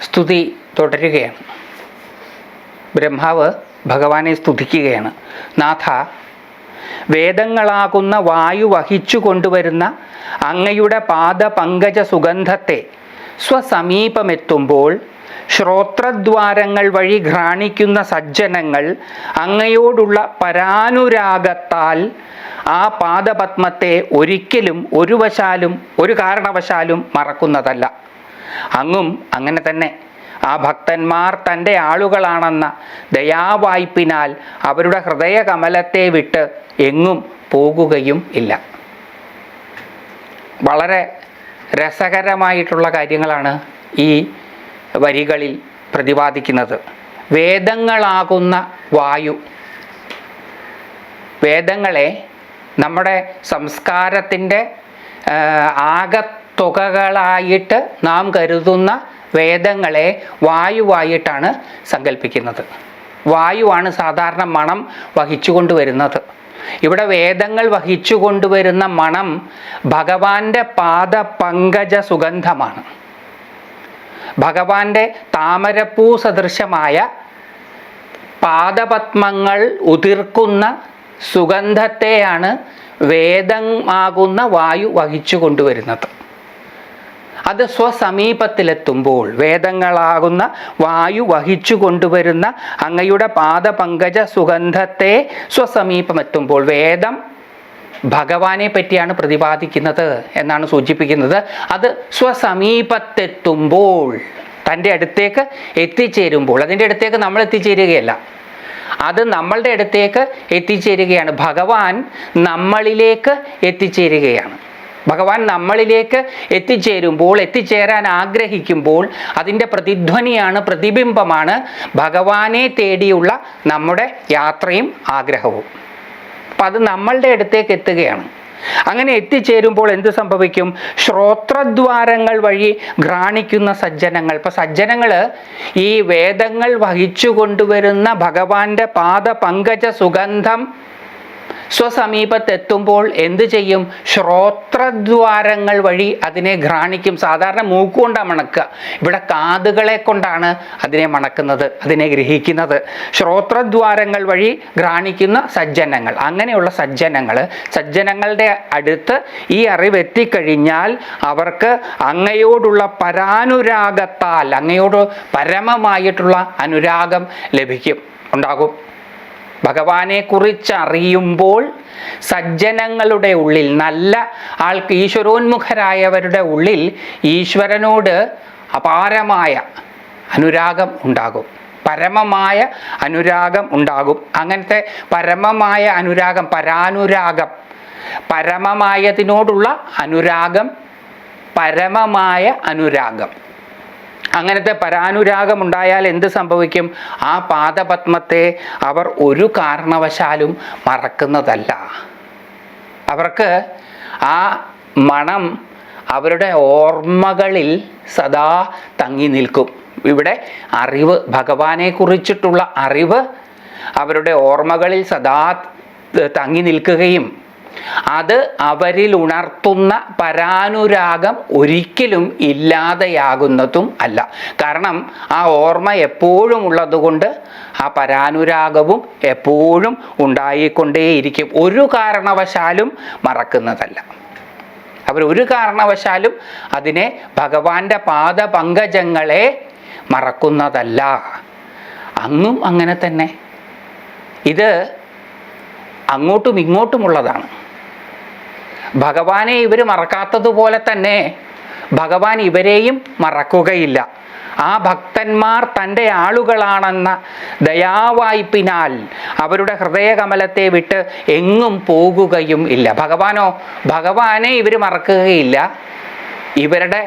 സ്തുതി തുടരുകയാണ്. ബ്രഹ്മാവ് ഭഗവാനെ സ്തുതിക്കുകയാണ്. നാഥ വേദങ്ങളാകുന്ന വായു വഹിച്ചു കൊണ്ടുവരുന്ന അങ്ങയുടെ പാദപങ്കജ സുഗന്ധത്തെ സ്വസമീപമെത്തുമ്പോൾ ശ്രോത്രദ്വാരങ്ങൾ വഴി ഘ്രാണിക്കുന്ന സജ്ജനങ്ങൾ അങ്ങയോടുള്ള പരാനുരാഗത്താൽ ആ പാദപത്മത്തെ ഒരിക്കലും ഒരു വശാലും ഒരു കാരണവശാലും മറക്കുന്നതല്ല. അങ്ങും അങ്ങനെ തന്നെ. ആ ഭക്തന്മാർ തന്റെ ആളുകളാണെന്ന ദയാവായ്പിനാൽ അവരുടെ ഹൃദയകമലത്തെ വിട്ട് എങ്ങും പോകുകയും ഇല്ല. വളരെ രസകരമായിട്ടുള്ള കാര്യങ്ങളാണ് ഈ വരികളിൽ പ്രതിപാദിക്കുന്നത്. വേദങ്ങളാകുന്ന വായു. വേദങ്ങളെ നമ്മുടെ സംസ്കാരത്തിന്റെ ആകത്തുകകളായിട്ട് നാം കരുതുന്ന വേദങ്ങളെ വായുവായിട്ടാണ് സങ്കല്പിക്കുന്നത് വായുവാണ് സാധാരണ മണം വഹിച്ചു കൊണ്ടുവരുന്നത് ഇവിടെ വേദങ്ങൾ വഹിച്ചു കൊണ്ടുവരുന്ന മണം ഭഗവാന്റെ പാദ പങ്കജ സുഗന്ധമാണ്. ഭഗവാന്റെ താമരപ്പൂ സദൃശമായ പാദപത്മങ്ങൾ ഉതിർക്കുന്ന സുഗന്ധത്തെയാണ് വേദമാകുന്ന വായു വഹിച്ചു കൊണ്ടുവരുന്നത് അത് സ്വസമീപത്തിലെത്തുമ്പോൾ വേദങ്ങളാകുന്ന വായു വഹിച്ചു കൊണ്ടുവരുന്ന അങ്ങയുടെ പാദപങ്കജ സുഗന്ധത്തെ സ്വസമീപമെത്തുമ്പോൾ വേദം ഭഗവാനെ പറ്റിയാണ് പ്രതിപാദിക്കുന്നത് എന്നാണ് സൂചിപ്പിക്കുന്നത്. അത് സ്വസമീപത്തെത്തുമ്പോൾ തന്റെ അടുത്തേക്ക് എത്തിച്ചേരുമ്പോൾ അതിന്റെ അടുത്തേക്ക് നമ്മൾ എത്തിച്ചേരുകയല്ല. അത് നമ്മളുടെ അടുത്തേക്ക് എത്തിച്ചേരുകയാണ്. ഭഗവാൻ നമ്മളിലേക്ക് എത്തിച്ചേരുകയാണ്. ഭഗവാൻ നമ്മളിലേക്ക് എത്തിച്ചേരുമ്പോൾ എത്തിച്ചേരാൻ ആഗ്രഹിക്കുമ്പോൾ അതിന്റെ പ്രതിധ്വനിയാണ് പ്രതിബിംബമാണ് ഭഗവാനെ തേടിയുള്ള നമ്മുടെ യാത്രയും ആഗ്രഹവും. അപ്പം അത് നമ്മളുടെ അടുത്തേക്ക് എത്തുകയാണ്. അങ്ങനെ എത്തിച്ചേരുമ്പോൾ എന്ത് സംഭവിക്കും? ശ്രോത്രദ്വാരങ്ങൾ വഴി ഘ്രാണിക്കുന്ന സജ്ജനങ്ങൾ. ഇപ്പം സജ്ജനങ്ങൾ ഈ വേദങ്ങൾ വഹിച്ചു കൊണ്ടുവരുന്ന ഭഗവാന്റെ പാദ പങ്കജ സുഗന്ധം സ്വസമീപത്തെത്തുമ്പോൾ എന്ത് ചെയ്യും? ശ്രോത്രദ്വാരങ്ങൾ വഴി അതിനെ ഘ്രാണിക്കും സാധാരണ മൂക്കുകൊണ്ടാണ് മണക്കുക. ഇവിടെ കാതുകളെ കൊണ്ടാണ് അതിനെ മണക്കുന്നത് അതിനെ ഗ്രഹിക്കുന്നത്. ശ്രോത്രദ്വാരങ്ങൾ വഴി ഘ്രാണിക്കുന്ന സജ്ജനങ്ങൾ. അങ്ങനെയുള്ള സജ്ജനങ്ങൾ സജ്ജനങ്ങളുടെ അടുത്ത് ഈ അറിവ് എത്തിക്കഴിഞ്ഞാൽ അവർക്ക് അങ്ങയോടുള്ള പരാനുരാഗത്താൽ അങ്ങയോട് പരമമായിട്ടുള്ള അനുരാഗം ലഭിക്കും. ഉണ്ടാകും. ഭഗവാനെ കുറിച്ച് അറിയുമ്പോൾ സജ്ജനങ്ങളുടെ ഉള്ളിൽ നല്ല ആൾക്ക് ഈശ്വരോന്മുഖരായവരുടെ ഉള്ളിൽ ഈശ്വരനോട് അപാരമായ അനുരാഗം ഉണ്ടാകും. പരമമായ അനുരാഗം ഉണ്ടാകും. അങ്ങനത്തെ പരമമായ അനുരാഗം പരാനുരാഗം പരമമായതിനോടുള്ള അനുരാഗം പരമമായ അനുരാഗം. അങ്ങനത്തെ പരാനുരാഗം ഉണ്ടായാൽ എന്ത് സംഭവിക്കും? ആ പാദപത്മത്തെ അവർ ഒരു കാരണവശാലും മറക്കുന്നതല്ല. അവർക്ക് ആ മണം അവരുടെ ഓർമ്മകളിൽ സദാ തങ്ങി നിൽക്കും. ഇവിടെ അറിവ് ഭഗവാനെ കുറിച്ചിട്ടുള്ള അറിവ് അവരുടെ ഓർമ്മകളിൽ സദാ തങ്ങി നിൽക്കുകയും അത് അവരിൽ ഉണർത്തുന്ന പരാനുരാഗം ഒരിക്കലും ഇല്ലാതെയാകുന്നതും അല്ല. കാരണം ആ ഓർമ്മ എപ്പോഴും ഉള്ളതുകൊണ്ട് ആ പരാനുരാഗവും എപ്പോഴും ഉണ്ടായിക്കൊണ്ടേയിരിക്കും. ഒരു കാരണവശാലും മറക്കുന്നതല്ല. അവർ ഒരു കാരണവശാലും അതിനെ ഭഗവാന്റെ പാദപങ്കജങ്ങളെ മറക്കുന്നതല്ല. അങ്ങും അങ്ങനെ തന്നെ. ഇത് അങ്ങോട്ടും ഇങ്ങോട്ടുമുള്ളതാണ്. ഭഗവാനെ ഇവർ മറക്കാത്തതുപോലെ തന്നെ ഭഗവാൻ ഇവരെയും മറക്കുകയില്ല. ആ ഭക്തന്മാർ തന്റെ ആളുകളാണെന്ന ദയാവായ്പിനാൽ അവരുടെ ഹൃദയകമലത്തെ വിട്ട് എങ്ങും പോകുകയും ഇല്ല. ഭഗവാനോ ഭഗവാനെ ഇവർ മറക്കുകയില്ല. ഇവരുടെ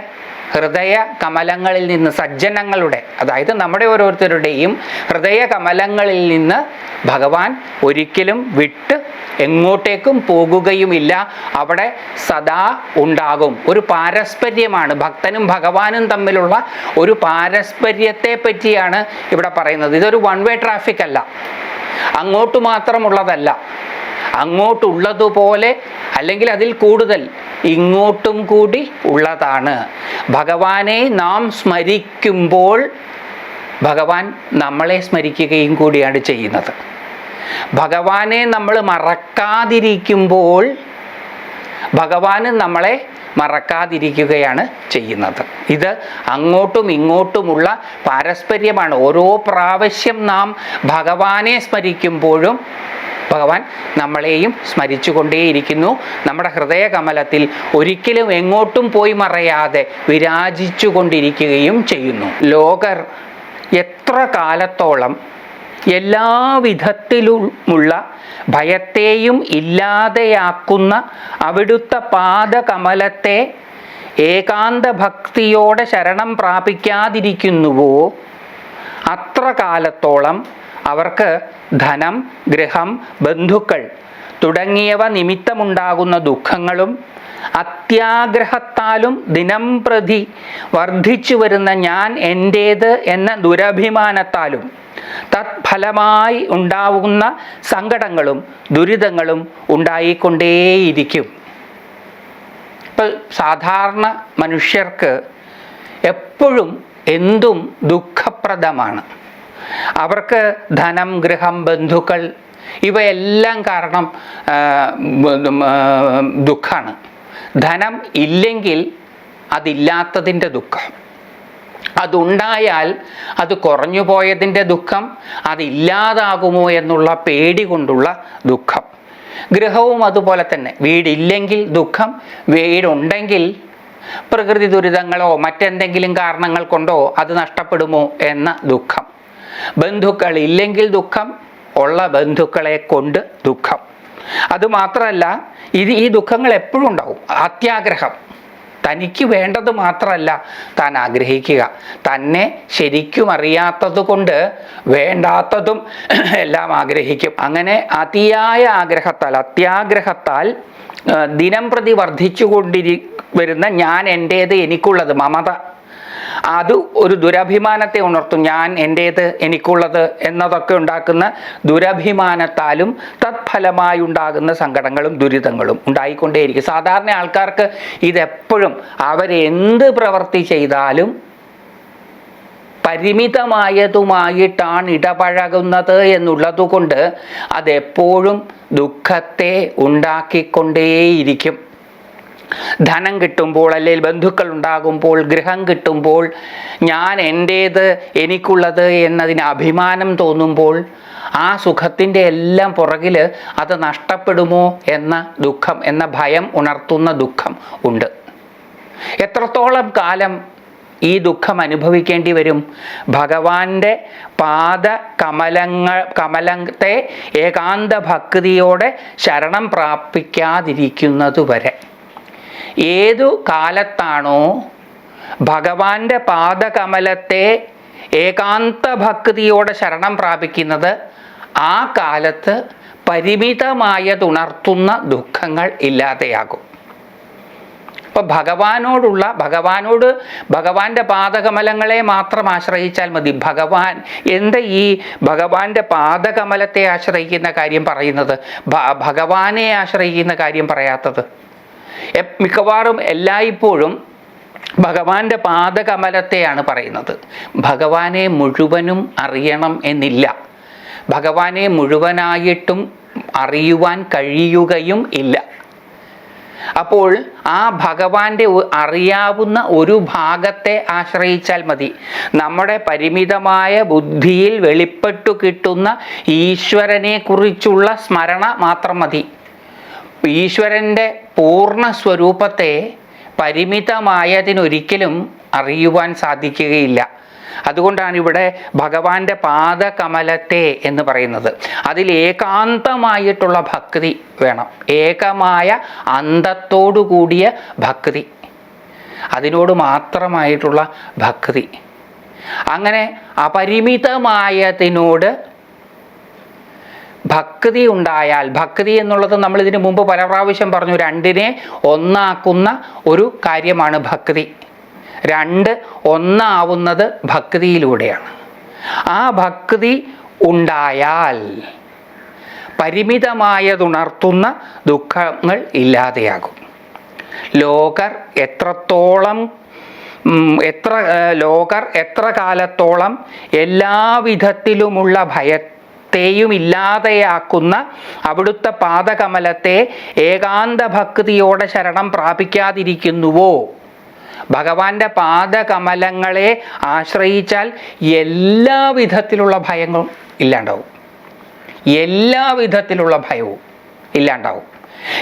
ഹൃദയ കമലങ്ങളിൽ നിന്ന് സജ്ജനങ്ങളുടെ അതായത് നമ്മുടെ ഓരോരുത്തരുടെയും ഹൃദയ കമലങ്ങളിൽ നിന്ന് ഭഗവാൻ ഒരിക്കലും വിട്ട് എങ്ങോട്ടേക്കും പോകുകയുമില്ല. അവിടെ സദാ ഉണ്ടാകും. ഒരു പാരസ്പര്യമാണ്. ഭക്തനും ഭഗവാനും തമ്മിലുള്ള ഒരു പാരസ്പര്യത്തെ പറ്റിയാണ് ഇവിടെ പറയുന്നത്. ഇതൊരു വൺ വേ ട്രാഫിക് അല്ല. അങ്ങോട്ട് മാത്രമുള്ളതല്ല. അങ്ങോട്ടുള്ളതുപോലെ അല്ലെങ്കിൽ അതിൽ കൂടുതൽ ഇങ്ങോട്ടും കൂടി ഉള്ളതാണ്. ഭഗവാനെ നാം സ്മരിക്കുമ്പോൾ ഭഗവാൻ നമ്മളെ സ്മരിക്കുകയും കൂടിയാണ് ചെയ്യുന്നത്. ഭഗവാനെ നമ്മൾ മറക്കാതിരിക്കുമ്പോൾ ഭഗവാന് നമ്മളെ മറക്കാതിരിക്കുകയാണ് ചെയ്യുന്നത്. ഇത് അങ്ങോട്ടും ഇങ്ങോട്ടുമുള്ള പാരസ്പര്യമാണ്. ഓരോ പ്രാവശ്യം നാം ഭഗവാനെ സ്മരിക്കുമ്പോഴും ഭഗവാൻ നമ്മളെയും സ്മരിച്ചുകൊണ്ടേയിരിക്കുന്നു. നമ്മുടെ ഹൃദയ കമലത്തിൽ ഒരിക്കലും എങ്ങോട്ടും പോയി മറയാതെ വിരാജിച്ചു കൊണ്ടിരിക്കുകയും ചെയ്യുന്നു. ലോകർ എത്ര കാലത്തോളം എല്ലാവിധത്തിലുമുള്ള ഭയത്തെയും ഇല്ലാതെയാക്കുന്ന അവിടുത്തെ പാദകമലത്തെ ഏകാന്ത ഭക്തിയോടെ ശരണം പ്രാപിക്കാതിരിക്കുന്നുവോ? അത്ര കാലത്തോളം അവർക്ക് ധനം ഗൃഹം ബന്ധുക്കൾ തുടങ്ങിയവ നിമിത്തമുണ്ടാകുന്ന ദുഃഖങ്ങളും അത്യാഗ്രഹത്താലും ദിനം പ്രതി വർദ്ധിച്ചു വരുന്ന ഞാൻ എന്റേത് എന്ന ദുരഭിമാനത്താലും തത്ഫലമായി ഉണ്ടാവുന്ന സങ്കടങ്ങളും ദുരിതങ്ങളും ഉണ്ടായിക്കൊണ്ടേയിരിക്കും. ഇപ്പം സാധാരണ മനുഷ്യർക്ക് എപ്പോഴും എന്തും ദുഃഖപ്രദമാണ്. അവർക്ക് ധനം ഗൃഹം ബന്ധുക്കൾ ഇവയെല്ലാം കാരണം ദുഃഖമാണ് ധനം ഇല്ലെങ്കിൽ അതില്ലാത്തതിന്റെ ദുഃഖം. അതുണ്ടായാൽ അത് കുറഞ്ഞു പോയതിന്റെ ദുഃഖം അതില്ലാതാകുമോ എന്നുള്ള പേടി കൊണ്ടുള്ള ദുഃഖം. ഗൃഹവും അതുപോലെ തന്നെ. വീടില്ലെങ്കിൽ ദുഃഖം വീടുണ്ടെങ്കിൽ പ്രകൃതി ദുരിതങ്ങളോ മറ്റെന്തെങ്കിലും കാരണങ്ങൾ കൊണ്ടോ അത് നഷ്ടപ്പെടുമോ എന്ന ദുഃഖം. ബന്ധുക്കൾ ഇല്ലെങ്കിൽ ദുഃഖം ഉള്ള ബന്ധുക്കളെ കൊണ്ട് ദുഃഖം. അതുമാത്രമല്ല ഇത് ഈ ദുഃഖങ്ങൾ എപ്പോഴും ഉണ്ടാവും. അത്യാഗ്രഹം. തനിക്ക് വേണ്ടത് മാത്രമല്ല താൻ ആഗ്രഹിക്കുക. തന്നെ ശരിക്കും അറിയാത്തത് കൊണ്ട് വേണ്ടാത്തതും എല്ലാം ആഗ്രഹിക്കും. അങ്ങനെ അതിയായ ആഗ്രഹത്താൽ അത്യാഗ്രഹത്താൽ ദിനം പ്രതി വർദ്ധിച്ചുകൊണ്ടിരി വരുന്ന ഞാൻ എന്റേത് എനിക്കുള്ളത് മമത അത് ഒരു ദുരഭിമാനത്തെ ഉണർത്തും. ഞാൻ എന്റേത് എനിക്കുള്ളത് എന്നതൊക്കെ ഉണ്ടാക്കുന്ന ദുരഭിമാനത്താലും തത്ഫലമായി ഉണ്ടാകുന്ന സങ്കടങ്ങളും ദുരിതങ്ങളും ഉണ്ടായിക്കൊണ്ടേയിരിക്കും. സാധാരണ ആൾക്കാർക്ക് ഇതെപ്പോഴും അവരെന്ത് പ്രവൃത്തി ചെയ്താലും പരിമിതമായതുമായിട്ടാണ് ഇടപഴകുന്നത് എന്നുള്ളതുകൊണ്ട് അതെപ്പോഴും ദുഃഖത്തെ ഉണ്ടാക്കിക്കൊണ്ടേയിരിക്കും. ധനം കിട്ടുമ്പോൾ അല്ലെങ്കിൽ ബന്ധുക്കൾ ഉണ്ടാകുമ്പോൾ ഗൃഹം കിട്ടുമ്പോൾ ഞാൻ എന്റേത് എനിക്കുള്ളത് എന്നതിന് അഭിമാനം തോന്നുമ്പോൾ ആ സുഖത്തിന്റെ എല്ലാം പുറകിൽ അത് നഷ്ടപ്പെടുമോ എന്ന ദുഃഖം എന്ന ഭയം ഉണർത്തുന്ന ദുഃഖം ഉണ്ട്. എത്രത്തോളം കാലം ഈ ദുഃഖം അനുഭവിക്കേണ്ടി വരും? ഭഗവാന്റെ പാദ കമലങ്ങൾ കമലത്തെ ഏകാന്ത ഭക്തിയോടെ ശരണം പ്രാപിക്കാതിരിക്കുന്നതുവരെ. ഏതു കാലത്താണോ ഭഗവാന്റെ പാദകമലത്തെ ഏകാന്ത ഭക്തിയോടെ ശരണം പ്രാപിക്കുന്നത് ആ കാലത്ത് പരിമിതമായതുണർത്തുന്ന ദുഃഖങ്ങൾ ഇല്ലാതെയാകും. അപ്പോൾ ഭഗവാനോടുള്ള ഭഗവാനോട് ഭഗവാന്റെ പാദകമലങ്ങളെ മാത്രം ആശ്രയിച്ചാൽ മതി. ഭഗവാൻ എന്താ ഈ ഭഗവാന്റെ പാദകമലത്തെ ആശ്രയിക്കുന്ന കാര്യം പറയുന്നത്? ഭഗവാനെ ആശ്രയിക്കുന്ന കാര്യം പറയാത്തത്. മിക്കവാറും എല്ലായ്പ്പോഴും ഭഗവാന്റെ പാദകമലത്തെയാണ് പറയുന്നത്. ഭഗവാനെ മുഴുവനും അറിയണം എന്നില്ല. ഭഗവാനെ മുഴുവനായിട്ടും അറിയുവാൻ കഴിയുകയും ഇല്ല. അപ്പോൾ ആ ഭഗവാന്റെ അറിയാവുന്ന ഒരു ഭാഗത്തെ ആശ്രയിച്ചാൽ മതി. നമ്മുടെ പരിമിതമായ ബുദ്ധിയിൽ വെളിപ്പെട്ടു കിട്ടുന്ന ഈശ്വരനെ കുറിച്ചുള്ള സ്മരണ മാത്രം മതി. ഈശ്വരന്റെ പൂർണ സ്വരൂപത്തെ പരിമിതമായതിനൊരിക്കലും അറിയുവാൻ സാധിക്കുകയില്ല. അതുകൊണ്ടാണ് ഇവിടെ ഭഗവാന്റെ പാദകമലത്തെ എന്ന് പറയുന്നത്. അതിൽ ഏകാന്തമായിട്ടുള്ള ഭക്തി വേണം. ഏകമായ അന്തത്തോടു കൂടിയ ഭക്തി. അതിനോട് മാത്രമായിട്ടുള്ള ഭക്തി. അങ്ങനെ അപരിമിതമായതിനോട് ഭക്തി ഉണ്ടായാൽ ഭക്തി എന്നുള്ളത് നമ്മൾ ഇതിനു മുമ്പ് പല പ്രാവശ്യം പറഞ്ഞു രണ്ടിനെ ഒന്നാക്കുന്ന ഒരു കാര്യമാണ് ഭക്തി. രണ്ട് ഒന്നാവുന്നത് ഭക്തിയിലൂടെയാണ്. ആ ഭക്തി ഉണ്ടായാൽ പരിമിതമായതുണർത്തുന്ന ദുഃഖങ്ങൾ ഇല്ലാതെയാകും. ലോകർ എത്രത്തോളം എത്ര ലോകർ എത്ര കാലത്തോളം എല്ലാവിധത്തിലുമുള്ള ഭയത്തെയും ഇല്ലാതെയാക്കുന്ന അവിടുത്തെ പാദകമലത്തെ ഏകാന്ത ഭക്തിയോടെ ശരണം പ്രാപിക്കാതിരിക്കുന്നുവോ? ഭഗവാന്റെ പാദകമലങ്ങളെ ആശ്രയിച്ചാൽ എല്ലാ വിധത്തിലുള്ള ഭയങ്ങളും ഇല്ലാണ്ടാവും. എല്ലാ വിധത്തിലുള്ള ഭയവും ഇല്ലാണ്ടാവും.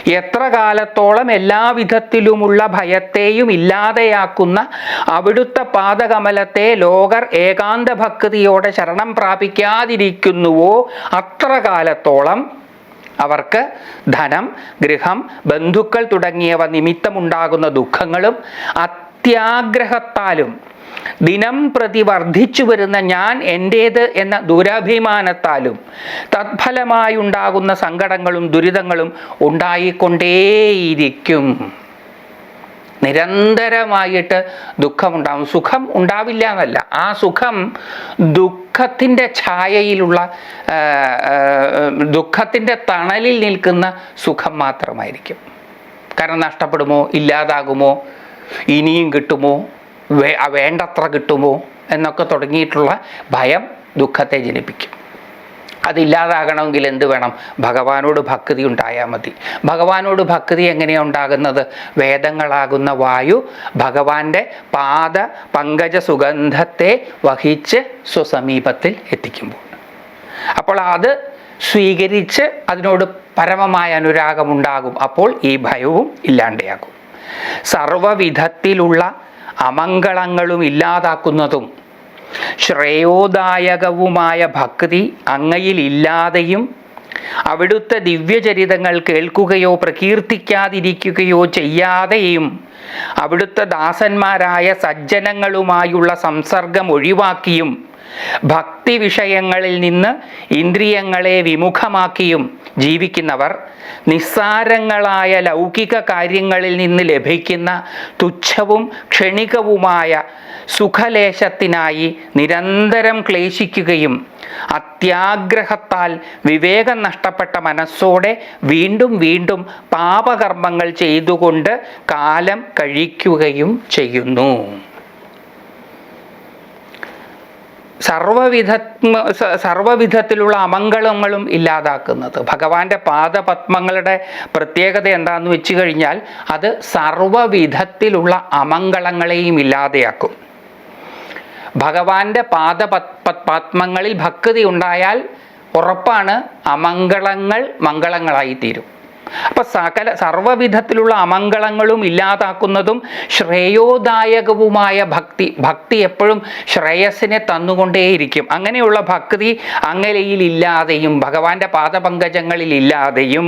എത്ര കാലത്തോളം എല്ലാ വിധത്തിലുമുള്ള ഭയത്തെയും ഇല്ലാതെയാക്കുന്ന അവിടുത്തെ പാദകമലത്തെ ലോകർ ഏകാന്ത ഭക്തിയോടെ ശരണം പ്രാപിക്കാതിരിക്കുന്നുവോ അത്ര കാലത്തോളം? അവർക്ക് ധനം ഗൃഹം ബന്ധുക്കൾ തുടങ്ങിയവ നിമിത്തമുണ്ടാകുന്ന ദുഃഖങ്ങളും അത്യാഗ്രഹത്താലും ദിനം പ്രതി വർദ്ധിച്ചു വരുന്ന ഞാൻ എന്റേത് എന്ന ദുരഭിമാനത്താലും തത്ഫലമായുണ്ടാകുന്ന സങ്കടങ്ങളും ദുരിതങ്ങളും ഉണ്ടായിക്കൊണ്ടേയിരിക്കും. നിരന്തരമായിട്ട് ദുഃഖമുണ്ടാകും സുഖം ഉണ്ടാവില്ല എന്നല്ല ആ സുഖം ദുഃഖത്തിന്റെ ഛായയിലുള്ള ദുഃഖത്തിന്റെ തണലിൽ നിൽക്കുന്ന സുഖം മാത്രമായിരിക്കും. കാരണം നഷ്ടപ്പെടുമോ? ഇല്ലാതാകുമോ? ഇനിയും കിട്ടുമോ? വേണ്ടത്ര കിട്ടുമോ എന്നൊക്കെ തുടങ്ങിയിട്ടുള്ള ഭയം ദുഃഖത്തെ ജനിപ്പിക്കും. അതില്ലാതാകണമെങ്കിൽ എന്ത് വേണം? ഭഗവാനോട് ഭക്തി ഉണ്ടായാൽ മതി. ഭഗവാനോട് ഭക്തി എങ്ങനെയാണ് ഉണ്ടാകുന്നത്? വേദങ്ങളാകുന്ന വായു ഭഗവാന്റെ പാദ പങ്കജ സുഗന്ധത്തെ വഹിച്ച് സ്വസമീപത്തിൽ എത്തിക്കുമ്പോൾ. അപ്പോൾ അത് സ്വീകരിച്ച് അതിനോട് പരമമായ അനുരാഗമുണ്ടാകും. അപ്പോൾ ഈ ഭയവും ഇല്ലാണ്ടാകും. സർവവിധത്തിലുള്ള അമംഗളങ്ങളും ഇല്ലാതാക്കുന്നതും ശ്രേയോദായകവുമായ ഭക്തി അങ്ങയിൽ ഇല്ലാതെയും അവിടുത്തെ ദിവ്യചരിതങ്ങൾ കേൾക്കുകയോ പ്രകീർത്തിക്കാതിരിക്കുകയോ ചെയ്യാതെയും അവിടുത്തെ ദാസന്മാരായ സജ്ജനങ്ങളുമായുള്ള സംസർഗം ഒഴിവാക്കിയും ഭക്തി വിഷയങ്ങളിൽ നിന്ന് ഇന്ദ്രിയങ്ങളെ വിമുഖമാക്കിയും ജീവിക്കുന്നവർ നിസ്സാരങ്ങളായ ലൗകിക കാര്യങ്ങളിൽ നിന്ന് ലഭിക്കുന്ന തുച്ഛവും ക്ഷണികവുമായ സുഖലേശത്തിനായി നിരന്തരം ക്ലേശിക്കുകയും അത്യാഗ്രഹത്താൽ വിവേകം നഷ്ടപ്പെട്ട മനസ്സോടെ വീണ്ടും വീണ്ടും പാപകർമ്മങ്ങൾ ചെയ്തുകൊണ്ട് കാലം കഴിക്കുകയും ചെയ്യുന്നു. സർവവിധ സർവവിധത്തിലുള്ള അമംഗളങ്ങളും ഇല്ലാതാക്കുന്നത്. ഭഗവാന്റെ പാദപത്മങ്ങളുടെ പ്രത്യേകത എന്താണെന്ന് വെച്ച് കഴിഞ്ഞാൽ അത് സർവവിധത്തിലുള്ള അമംഗളങ്ങളെയും ഇല്ലാതെയാക്കും. ഭഗവാന്റെ പാദപത്മങ്ങളിൽ ഭക്തി ഉണ്ടായാൽ ഉറപ്പാണ് അമംഗളങ്ങൾ മംഗളങ്ങളായി തീരും അപ്പൊ സകല സർവവിധത്തിലുള്ള അമംഗളങ്ങളും ഇല്ലാതാക്കുന്നതും ശ്രേയോദായകവുമായ ഭക്തി ഭക്തി എപ്പോഴും ശ്രേയസ്സിനെ തന്നുകൊണ്ടേയിരിക്കും. അങ്ങനെയുള്ള ഭക്തി അങ്ങലയിൽ ഇല്ലാതെയും ഭഗവാന്റെ പാദപങ്കജങ്ങളിൽ ഇല്ലാതെയും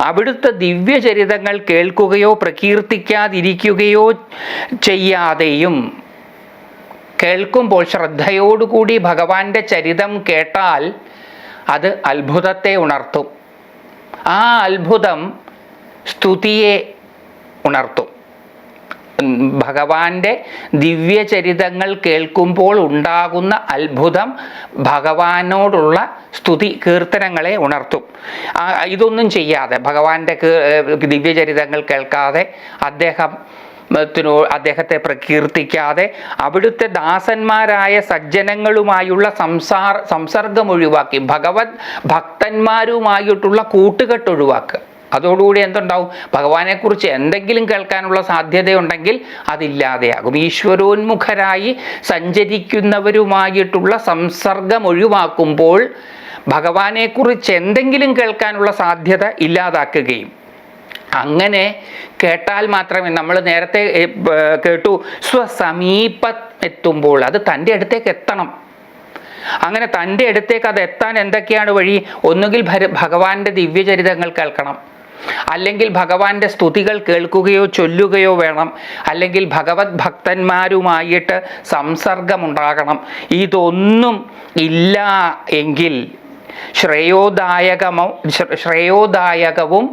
അവിടുത്തെ ദിവ്യചരിതങ്ങൾ കേൾക്കുകയോ പ്രകീർത്തിക്കാതിരിക്കുകയോ ചെയ്യാതെയും കേൾക്കുമ്പോൾ ശ്രദ്ധയോടുകൂടി ഭഗവാന്റെ ചരിതം കേട്ടാൽ അത് അത്ഭുതത്തെ ഉണർത്തും. ആ അത്ഭുതം സ്തുതിയെ ഉണർത്തും. ഭഗവാന്റെ ദിവ്യചരിതങ്ങൾ കേൾക്കുമ്പോൾ ഉണ്ടാകുന്ന അത്ഭുതം ഭഗവാനോടുള്ള സ്തുതി കീർത്തനങ്ങളെ ഉണർത്തും. ഇതൊന്നും ചെയ്യാതെ ഭഗവാന്റെ ദിവ്യചരിതങ്ങൾ കേൾക്കാതെ അദ്ദേഹം ത്തിനോ അദ്ദേഹത്തെ പ്രകീർത്തിക്കാതെ അവിടുത്തെ ദാസന്മാരായ സജ്ജനങ്ങളുമായുള്ള സംസാർ സംസർഗം ഒഴിവാക്കി ഭഗവത് ഭക്തന്മാരുമായിട്ടുള്ള കൂട്ടുകെട്ട് ഒഴിവാക്കുക. അതോടുകൂടി എന്തുണ്ടാവും? ഭഗവാനെക്കുറിച്ച് എന്തെങ്കിലും കേൾക്കാനുള്ള സാധ്യതയുണ്ടെങ്കിൽ അതില്ലാതെയാകും. ഈശ്വരോന്മുഖരായി സഞ്ചരിക്കുന്നവരുമായിട്ടുള്ള സംസർഗം ഒഴിവാക്കുമ്പോൾ ഭഗവാനെക്കുറിച്ച് എന്തെങ്കിലും കേൾക്കാനുള്ള സാധ്യത ഇല്ലാതാക്കുകയും അങ്ങനെ കേട്ടാൽ മാത്രമേ നമ്മൾ നേരത്തെ കേട്ടു സ്വസമീപ എത്തുമ്പോൾ അത് തന്റെ അടുത്തേക്ക് എത്തണം. അങ്ങനെ തന്റെ അടുത്തേക്ക് അത് എത്താൻ എന്തൊക്കെയാണ് വഴി? ഒന്നുകിൽ ഭഗവാന്റെ ദിവ്യചരിതങ്ങൾ കേൾക്കണം. അല്ലെങ്കിൽ ഭഗവാന്റെ സ്തുതികൾ കേൾക്കുകയോ ചൊല്ലുകയോ വേണം. അല്ലെങ്കിൽ ഭഗവത് ഭക്തന്മാരുമായിട്ട് സംസർഗമുണ്ടാകണം. ഇതൊന്നും ഇല്ല എങ്കിൽ ശ്രേയോദായകമോ ശ്രേയോദായകവും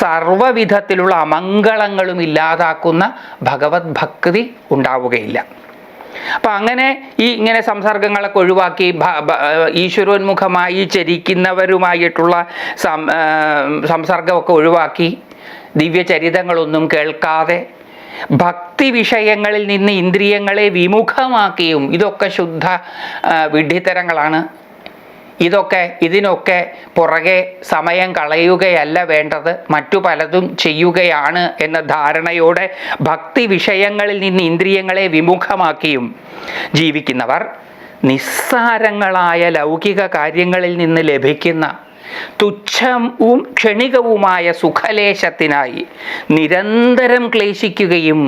സർവവിധത്തിലുള്ള അമംഗളങ്ങളും ഇല്ലാതാക്കുന്ന ഭഗവത് ഭക്തി ഉണ്ടാവുകയില്ല. അപ്പം അങ്ങനെ ഈ ഇങ്ങനെ സംസർഗങ്ങളൊക്കെ ഒഴിവാക്കി ഈശ്വരോന്മുഖമായി ചരിക്കുന്നവരുമായിട്ടുള്ള സംസർഗമൊക്കെ ഒഴിവാക്കി ദിവ്യചരിതങ്ങളൊന്നും കേൾക്കാതെ ഭക്തി വിഷയങ്ങളിൽ നിന്ന് ഇന്ദ്രിയങ്ങളെ വിമുഖമാക്കിയും ഇതൊക്കെ ശുദ്ധ വിഡ്ഢിത്തരങ്ങളാണ്. ഇതൊക്കെ ഇതിനൊക്കെ പുറകെ സമയം കളയുകയല്ല വേണ്ടത്. മറ്റു പലതും ചെയ്യുകയാണ് എന്ന ധാരണയോടെ ഭക്തി വിഷയങ്ങളിൽ നിന്ന് ഇന്ദ്രിയങ്ങളെ വിമുഖമാക്കിയും ജീവിക്കുന്നവർ നിസ്സാരങ്ങളായ ലൗകിക കാര്യങ്ങളിൽ നിന്ന് ലഭിക്കുന്ന തുച്ഛവും ക്ഷണികവുമായ സുഖലേശത്തിനായി നിരന്തരം ക്ലേശിക്കുകയും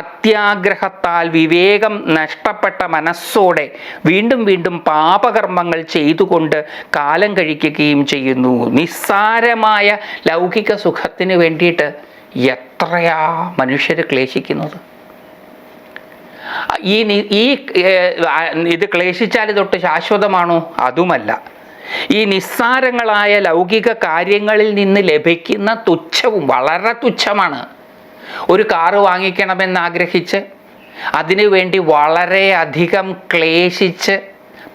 അത്യാഗ്രഹത്താൽ വിവേകം നഷ്ടപ്പെട്ട മനസ്സോടെ വീണ്ടും വീണ്ടും പാപകർമ്മങ്ങൾ ചെയ്തുകൊണ്ട് കാലം കഴിക്കുകയും ചെയ്യുന്നു. നിസ്സാരമായ ലൗകിക സുഖത്തിന് വേണ്ടിയിട്ട് എത്രയാ മനുഷ്യർ ക്ലേശിക്കുന്നത്? ഈ ഈ ഇത് ക്ലേശിച്ചാൽ തൊട്ട് ശാശ്വതമാണോ? അതുമല്ല. ഈ നിസ്സാരങ്ങളായ ലൗകിക കാര്യങ്ങളിൽ നിന്ന് ലഭിക്കുന്ന തുച്ഛവും വളരെ തുച്ഛമാണ്. ഒരു കാറ് വാങ്ങിക്കണമെന്ന് ആഗ്രഹിച്ച് അതിനു വേണ്ടി വളരെയധികം ക്ലേശിച്ച്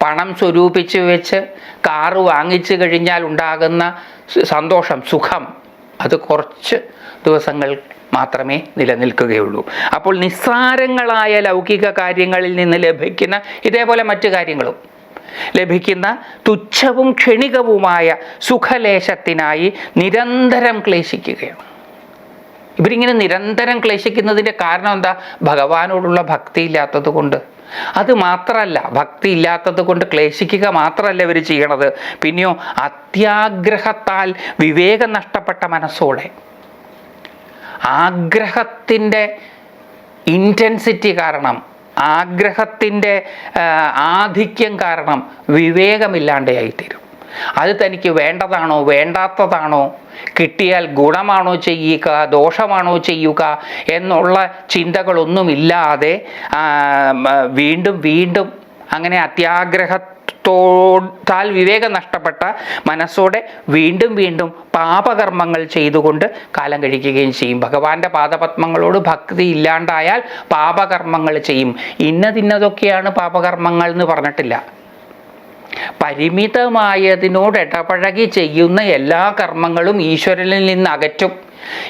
പണം സ്വരൂപിച്ച് വെച്ച് കാറ് വാങ്ങിച്ചു കഴിഞ്ഞാൽ ഉണ്ടാകുന്ന സന്തോഷം സുഖം അത് കുറച്ച് ദിവസങ്ങൾ മാത്രമേ നിലനിൽക്കുകയുള്ളൂ. അപ്പോൾ നിസ്സാരങ്ങളായ ലൗകിക കാര്യങ്ങളിൽ നിന്ന് ലഭിക്കുന്ന ഇതേപോലെ മറ്റു കാര്യങ്ങളും. ലഭിക്കുന്ന തുച്ഛവും ക്ഷണികവുമായ സുഖലേശത്തിനായി നിരന്തരം ക്ലേശിക്കുകയാണ്. ഇവരിങ്ങനെ നിരന്തരം ക്ലേശിക്കുന്നതിന്റെ കാരണം എന്താ? ഭഗവാനോടുള്ള ഭക്തി ഇല്ലാത്തത് കൊണ്ട്. അത് മാത്രമല്ല ഭക്തി ഇല്ലാത്തത് കൊണ്ട് ക്ലേശിക്കുക മാത്രമല്ല ഇവർ ചെയ്യണത്. പിന്നെയോ അത്യാഗ്രഹത്താൽ വിവേകം നഷ്ടപ്പെട്ട മനസ്സോടെ. ആഗ്രഹത്തിന്റെ ഇന്റൻസിറ്റി കാരണം ആഗ്രഹത്തിന്റെ ആധിക്യം കാരണം വിവേകമില്ലാണ്ടായിത്തീരും. അത് തനിക്ക് വേണ്ടതാണോ വേണ്ടാത്തതാണോ കിട്ടിയാൽ ഗുണമാണോ ചെയ്യുക ദോഷമാണോ ചെയ്യുക എന്നുള്ള ചിന്തകളൊന്നുമില്ലാതെ വീണ്ടും വീണ്ടും അങ്ങനെ അത്യാഗ്രഹത്തോട്ടാൽ വിവേകം നഷ്ടപ്പെട്ട മനസ്സോടെ വീണ്ടും വീണ്ടും പാപകർമ്മങ്ങൾ ചെയ്തുകൊണ്ട് കാലം കഴിക്കുകയും ചെയ്യും. ഭഗവാന്റെ പാദപത്മങ്ങളോട് ഭക്തി ഇല്ലാണ്ടായാൽ പാപകർമ്മങ്ങൾ ചെയ്യും. ഇന്നതിന്നതൊക്കെയാണ് പാപകർമ്മങ്ങൾ എന്ന് പറഞ്ഞിട്ടില്ല. പരിമിതമായതിനോട് ഇടപഴകി ചെയ്യുന്ന എല്ലാ കർമ്മങ്ങളും ഈശ്വരനിൽ നിന്ന് അകറ്റും.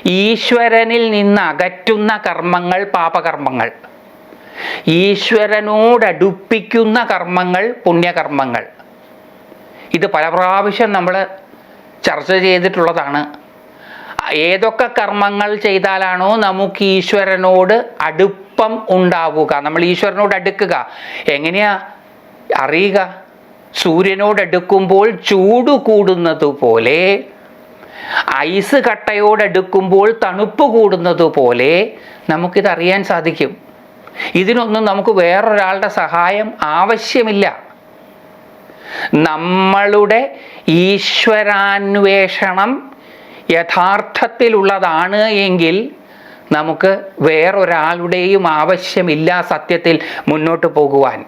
ഈശ്വരനിൽ നിന്ന് അകറ്റുന്ന കർമ്മങ്ങൾ പാപകർമ്മങ്ങൾ. ഈശ്വരനോടടുപ്പിക്കുന്ന കർമ്മങ്ങൾ പുണ്യകർമ്മങ്ങൾ. ഇത് പല പ്രാവശ്യം നമ്മൾ ചർച്ച ചെയ്തിട്ടുള്ളതാണ്. ഏതൊക്കെ കർമ്മങ്ങൾ ചെയ്താലാണോ നമുക്ക് ഈശ്വരനോട് അടുപ്പം ഉണ്ടാവുക. നമ്മൾ ഈശ്വരനോട് അടുക്കുക. എങ്ങനെയാ? അറിയുക. സൂര്യനോട് അടുക്കുമ്പോൾ ചൂട് കൂടുന്നത് പോലെ ഐസ് കട്ടയോടടുക്കുമ്പോൾ തണുപ്പ് കൂടുന്നത് പോലെ നമുക്കിത് അറിയാൻ സാധിക്കും. ഇതിനൊന്നും നമുക്ക് വേറൊരാളുടെ സഹായം ആവശ്യമില്ല. നമ്മളുടെ ഈശ്വരാന്വേഷണം യഥാർത്ഥത്തിലുള്ളതാണ് എങ്കിൽ നമുക്ക് വേറൊരാളുടെയും ആവശ്യമില്ല സത്യത്തിൽ മുന്നോട്ട് പോകുവാൻ.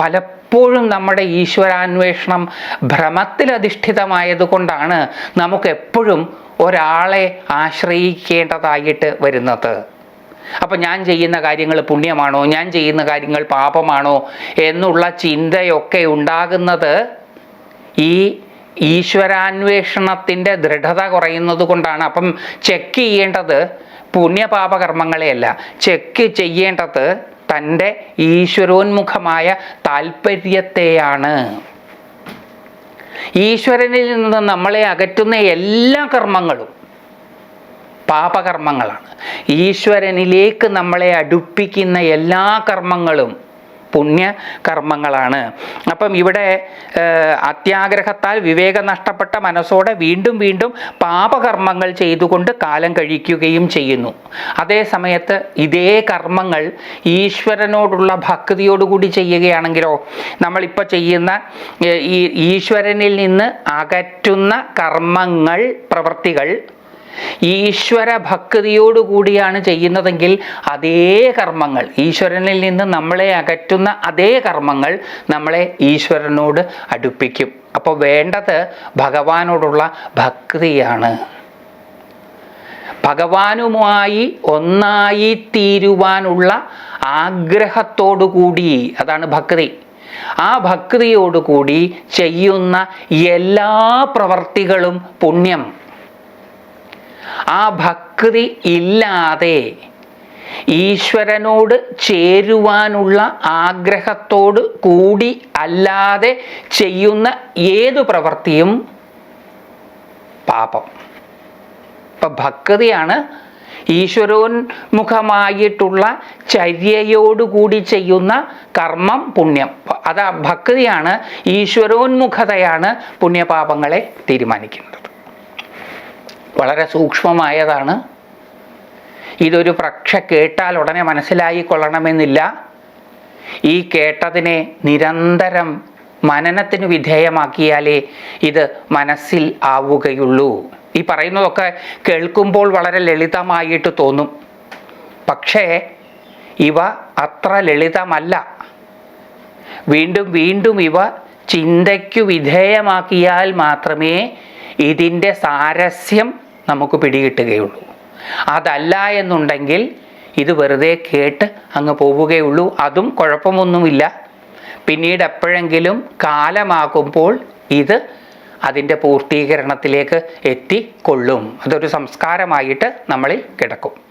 പലപ്പോഴും നമ്മുടെ ഈശ്വരാന്വേഷണം ഭ്രമത്തിലധിഷ്ഠിതമായത് കൊണ്ടാണ് നമുക്കെപ്പോഴും ഒരാളെ ആശ്രയിക്കേണ്ടതായിട്ട് വരുന്നത്. അപ്പം ഞാൻ ചെയ്യുന്ന കാര്യങ്ങൾ പുണ്യമാണോ? ഞാൻ ചെയ്യുന്ന കാര്യങ്ങൾ പാപമാണോ? എന്നുള്ള ചിന്തയൊക്കെ ഉണ്ടാകുന്നത് ഈ ഈശ്വരാന്വേഷണത്തിന്റെ ദൃഢത കുറയുന്നത് കൊണ്ടാണ്. അപ്പം ചെക്ക് ചെയ്യേണ്ടത് പുണ്യപാപകർമ്മങ്ങളെയല്ല. ചെക്ക് ചെയ്യേണ്ടത് തന്റെ ഈശ്വരോന്മുഖമായ താല്പര്യത്തെയാണ് ഈശ്വരനിൽ നിന്ന് നമ്മളെ അകറ്റുന്ന എല്ലാ കർമ്മങ്ങളും പാപകർമ്മങ്ങളാണ്. ഈശ്വരനിലേക്ക് നമ്മളെ അടുപ്പിക്കുന്ന എല്ലാ കർമ്മങ്ങളും പുണ്യ കർമ്മങ്ങളാണ്. അപ്പം ഇവിടെ അത്യാഗ്രഹത്താൽ വിവേകം നഷ്ടപ്പെട്ട മനസ്സോടെ വീണ്ടും വീണ്ടും പാപകർമ്മങ്ങൾ ചെയ്തുകൊണ്ട് കാലം കഴിക്കുകയും ചെയ്യുന്നു. അതേ സമയത്ത് ഇതേ കർമ്മങ്ങൾ ഈശ്വരനോടുള്ള ഭക്തിയോടുകൂടി ചെയ്യുകയാണെങ്കിലോ നമ്മളിപ്പോൾ ചെയ്യുന്ന ഈ ഈശ്വരനിൽ നിന്ന് അകറ്റുന്ന കർമ്മങ്ങൾ പ്രവൃത്തികൾ ഈശ്വര ഭക്തിയോടുകൂടിയാണ് ചെയ്യുന്നതെങ്കിൽ അതേ കർമ്മങ്ങൾ ഈശ്വരനിൽ നിന്ന് നമ്മളെ അകറ്റുന്ന അതേ കർമ്മങ്ങൾ നമ്മളെ ഈശ്വരനോട് അടുപ്പിക്കും. അപ്പോൾ വേണ്ടത് ഭഗവാനോടുള്ള ഭക്തിയാണ്. ഭഗവാനുമായി ഒന്നായി തീരുവാനുള്ള ആഗ്രഹത്തോടുകൂടി അതാണ് ഭക്തി. ആ ഭക്തിയോടുകൂടി ചെയ്യുന്ന എല്ലാ പ്രവർത്തികളും പുണ്യം. ആ ഭക്തി ഇല്ലാതെ ഈശ്വരനോട് ചേരുവാനുള്ള ആഗ്രഹത്തോട് കൂടി അല്ലാതെ ചെയ്യുന്ന ഏതു പ്രവൃത്തിയും പാപം. ഇപ്പം ഭക്തിയാണ് ഈശ്വരോന്മുഖമായിട്ടുള്ള ചര്യയോടുകൂടി ചെയ്യുന്ന കർമ്മം പുണ്യം. അതാ ഭക്തിയാണ് ഈശ്വരോന്മുഖതയാണ് പുണ്യപാപങ്ങളെ തീരുമാനിക്കുന്നത്. വളരെ സൂക്ഷ്മമായതാണ്. ഇതൊരു പ്രക്ഷ കേട്ടാൽ ഉടനെ മനസ്സിലായിക്കൊള്ളണമെന്നില്ല. ഈ കേട്ടതിനെ നിരന്തരം മനനത്തിന് വിധേയമാക്കിയാലേ ഇത് മനസ്സിൽ ആവുകയുള്ളൂ. ഈ പറയുന്നതൊക്കെ കേൾക്കുമ്പോൾ വളരെ ലളിതമായിട്ട് തോന്നും. പക്ഷേ ഇവ അത്ര ലളിതമല്ല. വീണ്ടും വീണ്ടും ഇവ ചിന്തയ്ക്കു വിധേയമാക്കിയാൽ മാത്രമേ ഇതിന്റെ സാരസ്യം നമുക്ക് പിടികിട്ടുകയുള്ളൂ. അതല്ല എന്നുണ്ടെങ്കിൽ ഇത് വെറുതെ കേട്ട് അങ്ങ് പോവുകയുള്ളൂ. അതും കുഴപ്പമൊന്നുമില്ല. പിന്നീട് എപ്പോഴെങ്കിലും കാലമാകുമ്പോൾ ഇത് അതിന്റെ പൂർത്തീകരണത്തിലേക്ക് എത്തിക്കൊള്ളും. അതൊരു സംസ്കാരമായിട്ട് നമ്മളിൽ കിടക്കും.